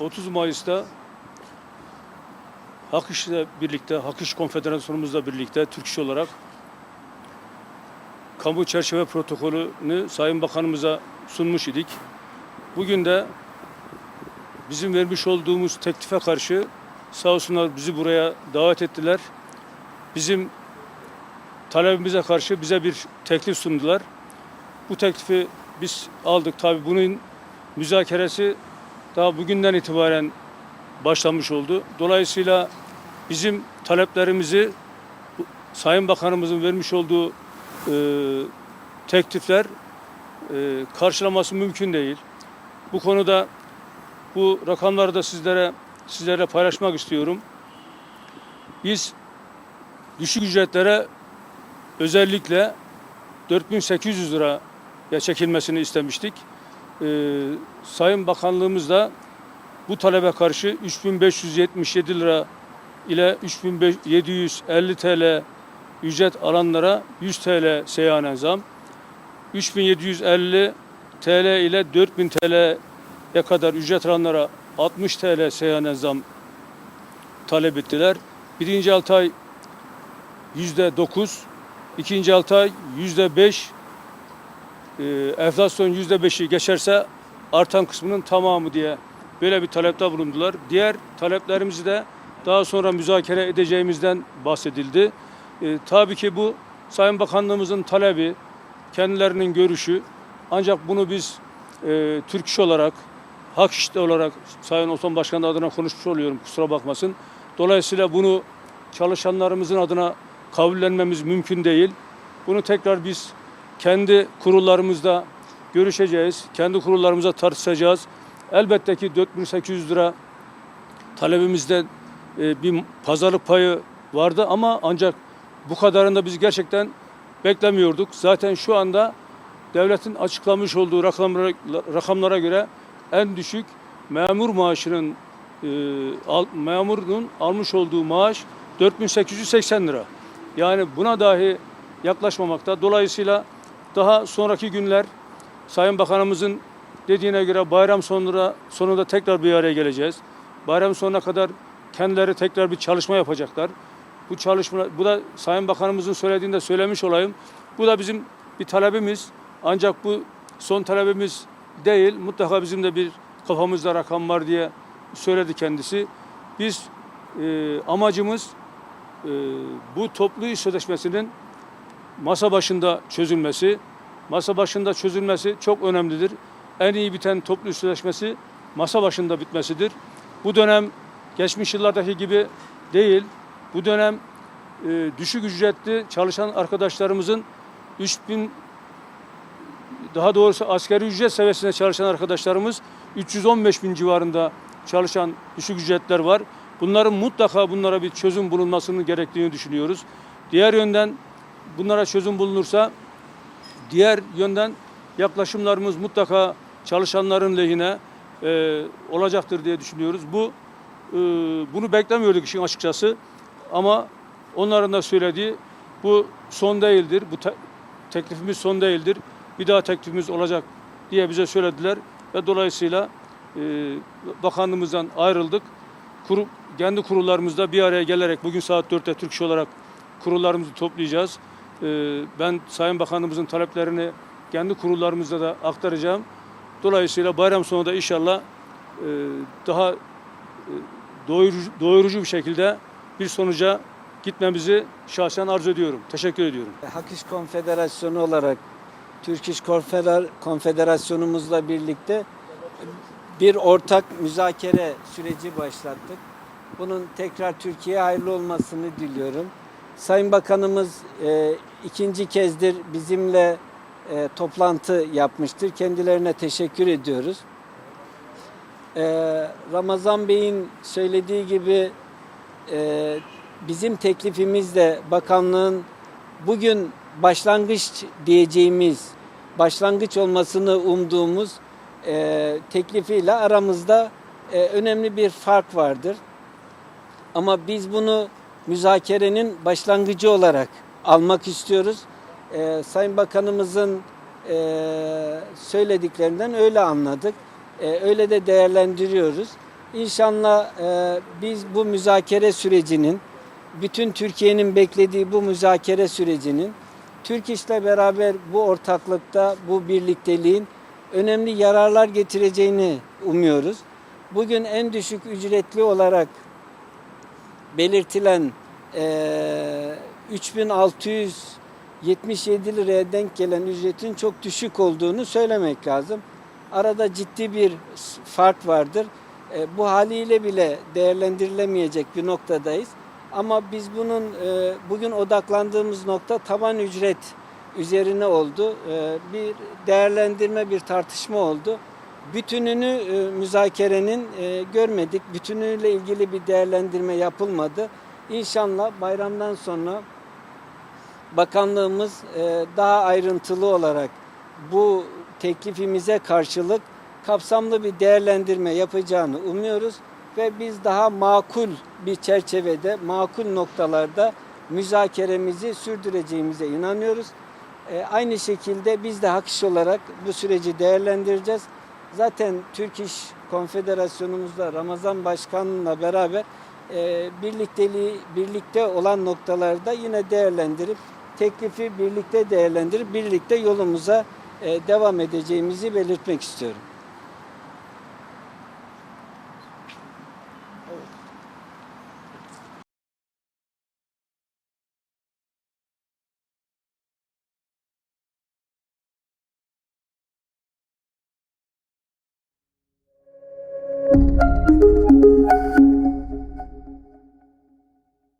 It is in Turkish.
30 Mayıs'ta Hak İş'le birlikte, Hak Konfederasyonumuzla birlikte Türk İş olarak kamu çerçeve protokolünü Sayın Bakanımıza sunmuş idik. Bugün de bizim vermiş olduğumuz teklife karşı sağ olsunlar bizi buraya davet ettiler. Bizim talebimize karşı bize bir teklif sundular. Bu teklifi biz aldık. Tabi bunun müzakeresi daha bugünden itibaren başlamış oldu. Dolayısıyla bizim taleplerimizi Sayın Bakanımızın vermiş olduğu e, teklifler e, karşılaması mümkün değil. Bu konuda bu rakamları da sizlere sizlere paylaşmak istiyorum. Biz düşük ücretlere özellikle 4800 liraya çekilmesini istemiştik. Ee, Sayın Bakanlığımız da bu talebe karşı 3577 lira ile 3750 TL ücret alanlara 100 TL seyyanen zam, 3750 TL ile 4000 TL'ye kadar ücret alanlara 60 TL seyyanen zam talep ettiler. Birinci altı ay yüzde dokuz, ikinci altı ay yüzde beş, e, enflasyon yüzde beşi geçerse artan kısmının tamamı diye böyle bir talepte bulundular. Diğer taleplerimizi de daha sonra müzakere edeceğimizden bahsedildi. E, tabii ki bu Sayın Bakanlığımızın talebi, kendilerinin görüşü. Ancak bunu biz e, Türk İş olarak, Hak İş'te olarak Sayın Osman Başkan adına konuşmuş oluyorum kusura bakmasın. Dolayısıyla bunu çalışanlarımızın adına kabullenmemiz mümkün değil. Bunu tekrar biz kendi kurullarımızda görüşeceğiz. Kendi kurullarımıza tartışacağız. Elbette ki 4800 lira talebimizde e, bir pazarlık payı vardı ama ancak bu kadarını da biz gerçekten beklemiyorduk. Zaten şu anda devletin açıklamış olduğu rakamlara, rakamlara göre en düşük memur maaşının e, memurun almış olduğu maaş 4880 lira. Yani buna dahi yaklaşmamakta. Dolayısıyla daha sonraki günler Sayın Bakanımızın dediğine göre bayram sonunda sonunda tekrar bir araya geleceğiz. Bayram sonuna kadar kendileri tekrar bir çalışma yapacaklar. Bu çalışma bu da Sayın Bakanımızın söylediğinde söylemiş olayım. Bu da bizim bir talebimiz. Ancak bu son talebimiz değil. Mutlaka bizim de bir kafamızda rakam var diye söyledi kendisi. Biz e, amacımız e, bu toplu iş sözleşmesinin masa başında çözülmesi. Masa başında çözülmesi çok önemlidir. En iyi biten toplu sözleşmesi masa başında bitmesidir. Bu dönem geçmiş yıllardaki gibi değil. Bu dönem e, düşük ücretli çalışan arkadaşlarımızın 3000 daha doğrusu asgari ücret seviyesinde çalışan arkadaşlarımız 315 bin civarında çalışan düşük ücretler var. Bunların mutlaka bunlara bir çözüm bulunmasının gerektiğini düşünüyoruz. Diğer yönden bunlara çözüm bulunursa diğer yönden yaklaşımlarımız mutlaka çalışanların lehine e, olacaktır diye düşünüyoruz. Bu e, bunu beklemiyorduk işin açıkçası ama onların da söylediği bu son değildir. Bu te- teklifimiz son değildir. Bir daha teklifimiz olacak diye bize söylediler ve dolayısıyla e, bakanlığımızdan ayrıldık. Kuru, kendi kurullarımızda bir araya gelerek bugün saat 4'te Türk İş olarak kurullarımızı toplayacağız. E, ben Sayın Bakanımızın taleplerini kendi kurullarımızda da aktaracağım. Dolayısıyla bayram sonu da inşallah e, daha e, doyurucu, doyurucu bir şekilde bir sonuca gitmemizi şahsen arzu ediyorum. Teşekkür ediyorum. Hak İş Konfederasyonu olarak Türk İş Konfeder- Konfederasyonumuzla birlikte bir ortak müzakere süreci başlattık. Bunun tekrar Türkiye'ye hayırlı olmasını diliyorum. Sayın Bakanımız e, ikinci kezdir bizimle e, toplantı yapmıştır. Kendilerine teşekkür ediyoruz. E, Ramazan Bey'in söylediği gibi e, bizim teklifimizle bakanlığın bugün başlangıç diyeceğimiz, başlangıç olmasını umduğumuz e, teklifiyle aramızda e, önemli bir fark vardır. Ama biz bunu müzakerenin başlangıcı olarak almak istiyoruz. E, Sayın Bakanımızın e, söylediklerinden öyle anladık. E, öyle de değerlendiriyoruz. İnşallah e, biz bu müzakere sürecinin, bütün Türkiye'nin beklediği bu müzakere sürecinin, Türk İş'le beraber bu ortaklıkta, bu birlikteliğin önemli yararlar getireceğini umuyoruz. Bugün en düşük ücretli olarak belirtilen eee 3677 liraya denk gelen ücretin çok düşük olduğunu söylemek lazım. Arada ciddi bir fark vardır. E, bu haliyle bile değerlendirilemeyecek bir noktadayız. Ama biz bunun e, bugün odaklandığımız nokta taban ücret üzerine oldu. E, bir değerlendirme, bir tartışma oldu. Bütününü e, müzakerenin e, görmedik. Bütünüyle ilgili bir değerlendirme yapılmadı. İnşallah bayramdan sonra bakanlığımız e, daha ayrıntılı olarak bu teklifimize karşılık kapsamlı bir değerlendirme yapacağını umuyoruz ve biz daha makul bir çerçevede, makul noktalarda müzakeremizi sürdüreceğimize inanıyoruz. Aynı şekilde biz de hak iş olarak bu süreci değerlendireceğiz. Zaten Türk İş Konfederasyonumuzda Ramazan Başkan'la beraber e, birlikteliği, birlikte olan noktalarda yine değerlendirip teklifi birlikte değerlendirip birlikte yolumuza e, devam edeceğimizi belirtmek istiyorum.